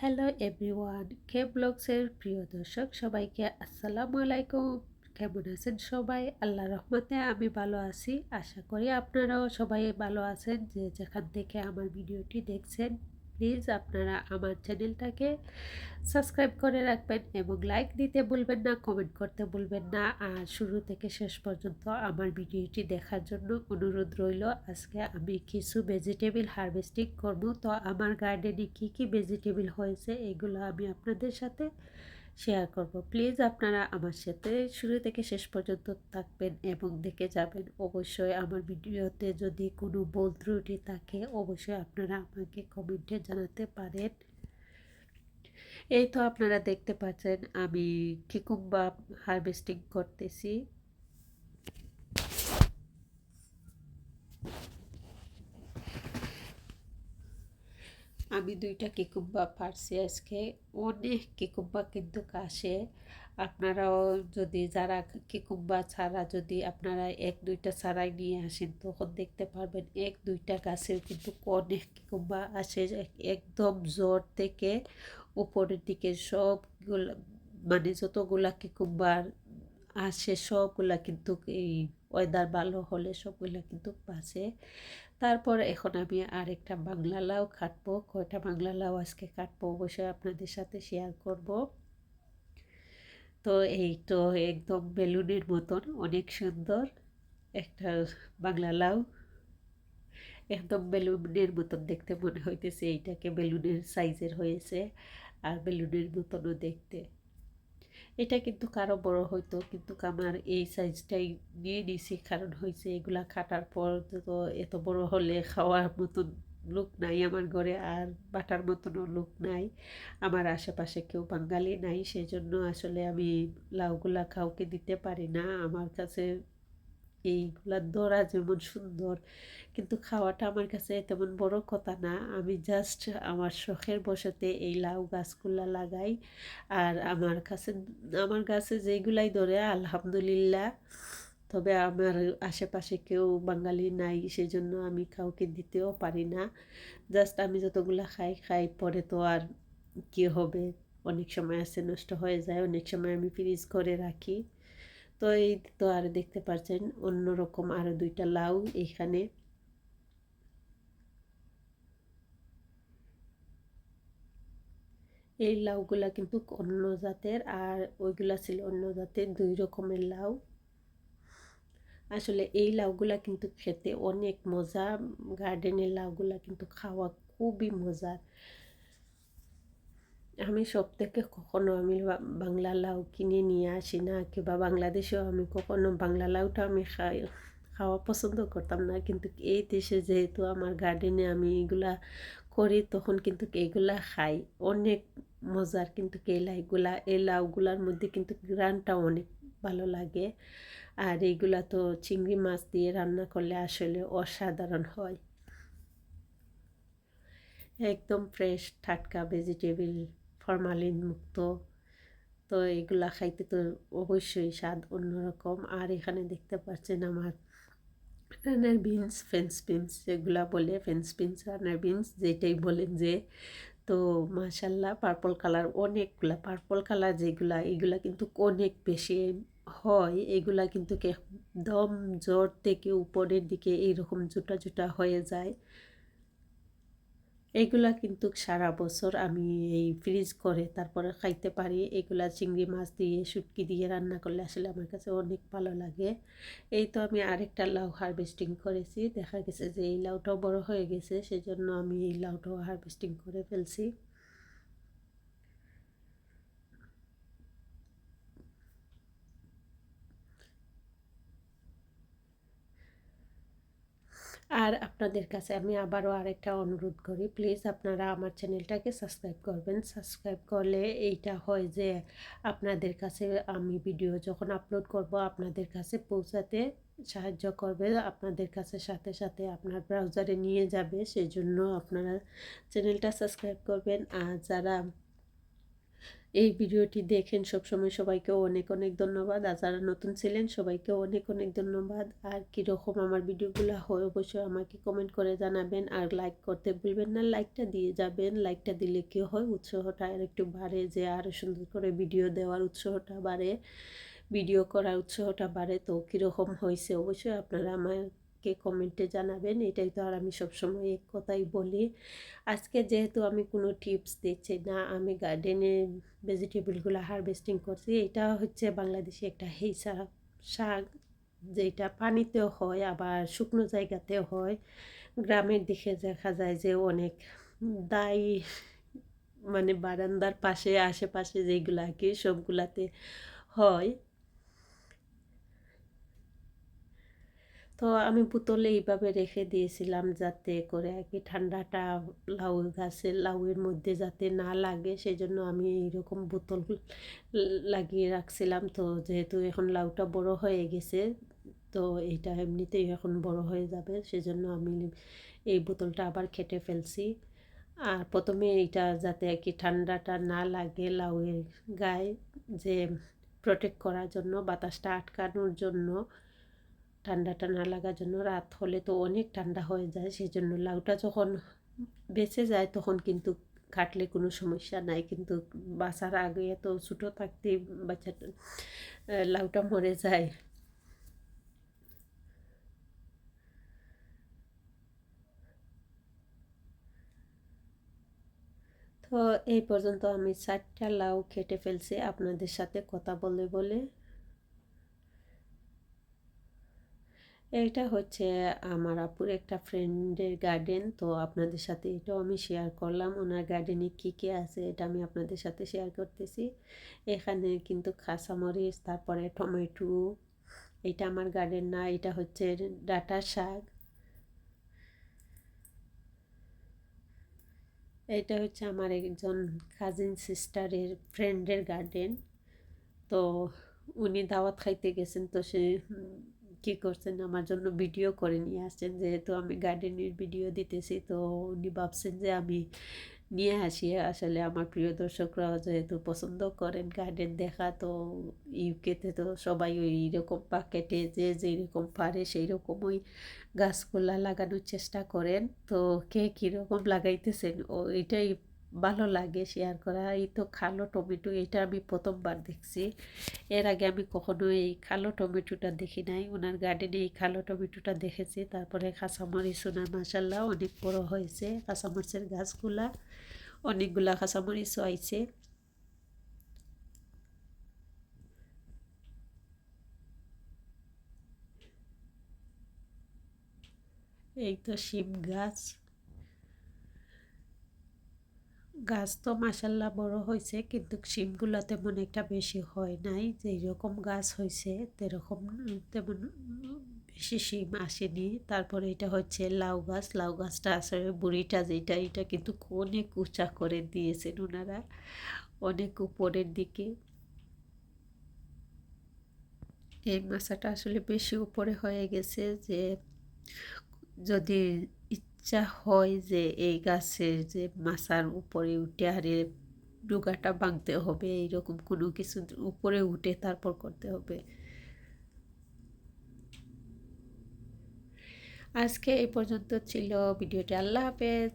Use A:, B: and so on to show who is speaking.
A: Hello everyone কে ব্লগসের প্রিয় দর্শক, সবাইকে আসসালামু আলাইকুম। কেমন আছেন সবাই? আল্লাহ রহমতে আমি ভালো আছি। আশা করি আপনারাও সবাই ভালো আছেন যে যেখান থেকে আমার ভিডিওটি দেখছেন। প্লিজ আপনারা আমার চ্যানেলটাকে সাবস্ক্রাইব করে রাখবেন এবং লাইক দিতে বলবেন না, কমেন্ট করতে বলবেন না। আর শুরু থেকে শেষ পর্যন্ত আমার ভিডিওটি দেখার জন্য অনুরোধ রইল, আজকে আমি কিছু ভেজিটেবিল হারভেস্টিং করব। তো আমার গার্ডেনে কি কি ভেজিটেবিল হয়েছে, এগুলো আমি আপনাদের সাথে শেয়ার করব। প্লিজ আপনারা আমার সাথে শুরু থেকে শেষ পর্যন্ত থাকবেন এবং দেখে যাবেন। অবশ্যই আমার ভিডিওতে যদি কোনো ভুল ত্রুটি থাকে, অবশ্যই আপনারা আমাকে কমেন্টে জানাতে পারেন। এই তো আপনারা দেখতে পাচ্ছেন, আমি কিকুম্বা হারভেস্টিং করতেছি। আমি দুইটা কিকুম্বা পারছি আজকে। অনেক কিকুম্বা কিন্তু আসে আপনারাও যদি যারা কিকুম্বা ছাড়া যদি আপনারা এক, দুইটা ছাড়াই নিয়ে আসেন, তখন দেখতে পারবেন এক, দুইটা গাছের কিন্তু অনেক কিকুম্বা আসে। একদম জ্বর থেকে উপরের দিকে সবগুলো মানে যতগুলা কিকুম্বার আসে, সবগুলা কিন্তু এই ওয়েদার ভালো হলে সবগুলা কিন্তু বাঁচে। তারপর এখন আমি আরেকটা বাংলা লাউ কাটবো। কয়টা বাংলা লাউ আজকে কাটবো অবশ্যই আপনাদের সাথে শেয়ার করব। তো এই তো একদম বেলুনের মতন, অনেক সুন্দর একটা বাংলা লাউ। একদম বেলুনের মতন দেখতে মনে হইতেছে, এইটাকে বেলুনের সাইজের হয়েছে। আর বেলুনের মতনও দেখতে। এটা কিন্তু কারও বড় হয়তো কিন্তু আমার এই সাইজটাই নিয়ে নিছি। কারণ হয়েছে এগুলা কাটার পর তো এত বড় হলে খাওয়ার মতন লোক নাই আমার ঘরে, আর বাটার মতনও লোক নাই। আমার আশেপাশে কেউ বাঙালি নাই সেই জন্য আসলে আমি লাউগুলা কাউকে দিতে পারি না। আমার কাছে এইগুলা দরা যেমন সুন্দর, কিন্তু খাওয়াটা আমার কাছে তেমন বড় কথা না। আমি জাস্ট আমার শখের বসাতে এই লাউ গাছগুলা লাগাই। আর আমার কাছে, আমার গাছে যেইগুলাই ধরে, আলহামদুলিল্লাহ। তবে আমার আশেপাশে কেউ বাঙালি নাই সেই জন্য আমি কাউকে দিতেও পারি না। জাস্ট আমি যতগুলা খাই খাই পরে তো আর কি হবে? অনেক সময় আছে, নষ্ট হয়ে যায়, অনেক সময় আমি ফ্রিজ করে রাখি। তো এই তো আর দেখতে পাচ্ছেন অন্যরকম আরও দুইটা লাউ এখানে। এই লাউগুলা কিন্তু অন্য জাতের আর ওইগুলা ছিল অন্য জাতের দুই রকমের লাউ। আসলে এই লাউগুলা কিন্তু খেতে অনেক মজা গার্ডেনের লাউগুলা কিন্তু খাওয়া খুবই মজার। আমি সব থেকে কখনো আমি বাংলা লাউ কিনে নিয়ে আসি না কিংবা বাংলাদেশেও আমি কখনো বাংলা লাউটা আমি খাই, খাওয়া পছন্দ করতাম না। কিন্তু এই দেশে যেহেতু আমার গার্ডেনে আমি এগুলা করি, তখন কিন্তু এগুলা খাই। অনেক মজার কিন্তু এই লাইগুলা, এই লাউগুলার মধ্যে কিন্তু গ্রানটা অনেক ভালো লাগে। আর এইগুলা তো চিংড়ি মাছ দিয়ে রান্না করলে আসলে অসাধারণ হয়। একদম ফ্রেশ টাটকা ভেজিটেবল ফরমালিন মুক্ত তো এগুলা খাইতে তো অবশ্যই স্বাদ অন্যরকম। আর এখানে দেখতে পাচ্ছেন আমার রানার বিনস ফেন্স বিনস যেগুলা বলে ফেন্স বিনস রানার বিনস যেটাই বলেন যে। তো মাশাল্লাহ পার্পল কালার অনেকগুলা পার্পল কালার যেগুলা, এগুলা কিন্তু অনেক বেশি হয়। এগুলা কিন্তু একদম জ্বর থেকে উপরের দিকে এইরকম জুটা জুটা হয়ে যায়। এগুলা কিন্তু সারা বছর আমি এই ফ্রিজ করে তারপরে খাইতে পারি। এগুলা চিংড়ি মাছ দিয়ে, শুটকি দিয়ে রান্না করলে আসলে আমার কাছে অনেক ভালো লাগে। এই তো আমি আরেকটা লাউ হারভেস্টিং করেছি। দেখা গেছে যে এই লাউটাও বড় হয়ে গেছে, সেজন্য আমি এই লাউটাও হারভেস্টিং করে ফেলছি। আর আপনাদের কাছে আমি আবারও আরেকটা অনুরোধ করি প্লিজ আপনারা আমার চ্যানেলটাকে সাবস্ক্রাইব করবেন। সাবস্ক্রাইব করলে এইটা হয় যে আপনাদের কাছে আমি ভিডিও যখন আপলোড করব, আপনাদের কাছে পৌঁছাতে সাহায্য করবে, আপনাদের কাছে সাথে সাথে আপনার ব্রাউজারে নিয়ে যাবে সেই জন্য আপনারা চ্যানেলটা সাবস্ক্রাইব করবেন। আর যারা এই ভিডিওটি দেখেন সবসময় সবাইকে অনেক অনেক ধন্যবাদ। আর যারা নতুন ছিলেন সবাইকে অনেক অনেক ধন্যবাদ। আর কীরকম আমার ভিডিওগুলো হয় অবশ্যই আমাকে কমেন্ট করে জানাবেন। আর লাইক করতে ভুলবেন না লাইকটা দিয়ে যাবেন। লাইকটা দিলে কী হয়? উৎসাহটা আর একটু বাড়ে যে আরও সুন্দর করে ভিডিও দেওয়ার উৎসাহটা বাড়ে ভিডিও করার উৎসাহটা বাড়ে। তো কীরকম হয়েছে? অবশ্যই আপনারা আমার কে কমেন্টে জানাবেন। এটাই তো আর আমি সবসময় এক কথাই বলি। আজকে যেহেতু আমি কোনো টিপস দিচ্ছি না, আমি গার্ডেনে ভেজিটেবলগুলো হারভেস্টিং করছি, এটা হচ্ছে বাংলাদেশে একটা হেইসা শাক, যেটা পানিতেও হয়, আবার শুকনো জায়গাতেও হয়। গ্রামের দিকে দেখা যায় যে অনেক দায় মানে বারান্দার পাশে, আশেপাশে যেগুলো আর কি, সবগুলাতে হয়। তো আমি বোতলে এইভাবে রেখে দিয়েছিলাম যাতে করে আর কি ঠান্ডাটা লাউ গাছের লাউয়ের মধ্যে যাতে না লাগে সেই জন্য আমি এইরকম বোতল লাগিয়ে রাখছিলাম। তো যেহেতু এখন লাউটা বড় হয়ে গেছে, তো এইটা এমনিতেই এখন বড় হয়ে যাবে, সেজন্য আমি এই বোতলটা আবার খেটে ফেলছি। আর প্রথমে এইটা যাতে আর কি ঠান্ডাটা না লাগে লাউয়ের গায়ে, যে প্রোটেক্ট করার জন্য, বাতাসটা আটকানোর জন্য ঠান্ডাটা না লাগার জন্য রাত হলে তো অনেক ঠান্ডা হয়ে যায় সেই জন্য লাউটা যখন বেঁচে যায় তখন কিন্তু কাটলে কোনো সমস্যা নাই। কিন্তু বাসার আগে তো ছোটো থাকতে বাচ্চাটা লাউটা মরে যায়। তো এই পর্যন্ত আমি চারটা লাউ খেটে ফেলছি, আপনাদের সাথে কথা বলে বলে। এটা হচ্ছে আমার আপুর একটা ফ্রেন্ডের গার্ডেন তো আপনাদের সাথে এটাও আমি শেয়ার করলাম। ওনার গার্ডেনে কী কী আছে এটা আমি আপনাদের সাথে শেয়ার করতেছি। এখানে কিন্তু খাসামরিচ তারপরে টমেটো, এটা আমার গার্ডেন না, এটা হচ্ছে ডাটা শাক। এটা হচ্ছে আমার একজন কাজিন সিস্টারের ফ্রেন্ডের গার্ডেন তো উনি দাওয়াত খাইতে গেছেন, তো সে কী করছেন? আমার জন্য ভিডিও করে নিয়ে আসছেন। যেহেতু আমি গার্ডেনের ভিডিও দিতেছি, তো উনি ভাবছেন যে আমি নিয়ে আসি। আসলে আমার প্রিয় দর্শকরা যেহেতু পছন্দ করেন গার্ডেন দেখা, তো ইউকেতে তো সবাই ওই রকম পাকেটে যে যেরকম পারে সেই রকমই গাছগুলা লাগানোর চেষ্টা করেন। তো কে কীরকম লাগাইতেছেন? ও এটাই ভালো লাগে শেয়ার করা। এই তো খালো টমেটো, এটা আমি প্রথমবার দেখছি। এর আগে আমি কখনো এই খালো টমেটোটা দেখি নাই। ওনার গার্ডেনে এই খালো টমেটোটা দেখেছি। তারপরে কাঁচামরিচ ওনার মাসাল্লাহ অনেক বড় হয়েছে। কাঁচামরিচের গাছগুলা, অনেকগুলা কাঁচামরিচও আইছে। এই তো শিম গাছ। গাছ তো মাসাল্লাহ বড় হয়েছে, কিন্তু শিমগুলো তেমন একটা বেশি হয় নাই। যেই রকম গাছ হয়েছে, তেরকম, তেমন বেশি শিম আসেনি। তারপরে এটা হচ্ছে লাউ গাছ। লাউ গাছটা আসলে বুড়িটা যেটা এটা কিন্তু অনেক উঁচা করে দিয়েছেন ওনারা অনেক উপরের দিকে। এই মাছাটা আসলে বেশি উপরে হয়ে গেছে যে, যদি ইচ্ছা হয় যে এই গাছের যে মাছার উপরে উঠে আরে ডুগাটা বাঁধতে হবে, এইরকম কোনো কিছু উপরে উঠে তারপর করতে হবে। আজকে এই পর্যন্ত ছিল, ভিডিওটি আল্লাহ হাফেজ।